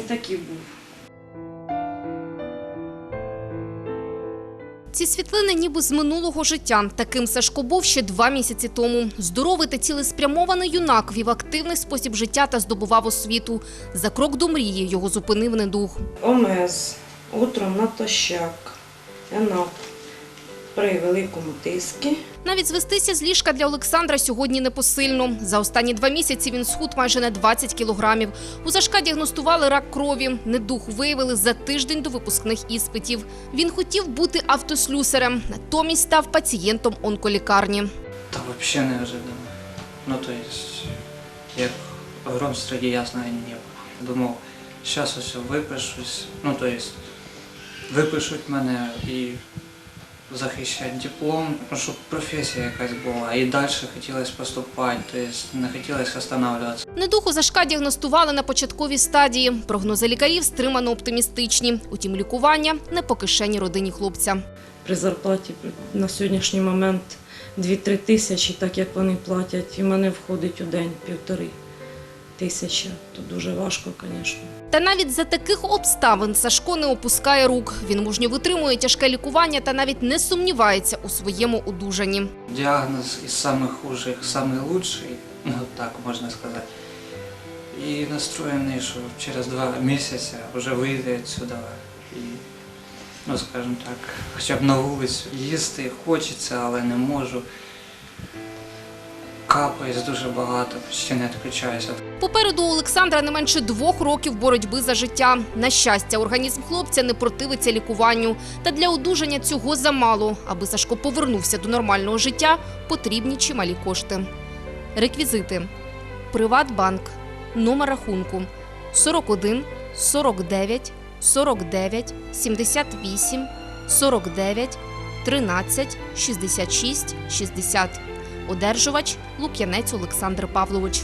не такий був. Ці світлини ніби з минулого життя. Таким Сашко був ще два місяці тому. Здоровий та цілеспрямований юнак вів активний спосіб життя та здобував освіту. За крок до мрії його зупинив недух. ОМС, утром натощак, енок, при великому тиску. Навіть звестися з ліжка для Олександра сьогодні непосильно. За останні два місяці він схуд майже на 20 кілограмів. У Сашка діагностували рак крові. Недух виявили за тиждень до випускних іспитів. Він хотів бути автослюсарем, натомість став пацієнтом онколікарні. Та вообще неожиданно. Ну, то есть, як гром среди ясного неба. Думав, зараз ось випишусь. Ну, то есть, випишуть мене і захищать диплом, щоб професія якась була. І далі хотілося поступати, то не хотілося останавливатися. Недух у Сашка діагностували на початковій стадії. Прогнози лікарів стримано оптимістичні. Утім, лікування не по кишені родині хлопця. При зарплаті на сьогоднішній момент 2-3 тисячі, так як вони платять, і мене входить у день півтори тисячі. То дуже важко, звісно. Та навіть за таких обставин Сашко не опускає рук. Він мужньо витримує тяжке лікування та навіть не сумнівається у своєму одужанні. Діагноз із самих хужих, самий ну так можна сказати. І настроєний, що через два місяці вже вийде відсюди. І, ну скажімо так, хоча б на вулицю їсти хочеться, але не можу. Капається дуже багато, почти не відключаюся. Попереду у Олександра не менше двох років боротьби за життя. На щастя, організм хлопця не противиться лікуванню. Та для одужання цього замало. Аби Сашко повернувся до нормального життя, потрібні чималі кошти. Реквізити. Приватбанк. Номер рахунку 41 49 49 78 49 13 66 60. Одержувач Лук'янець Олександр Павлович.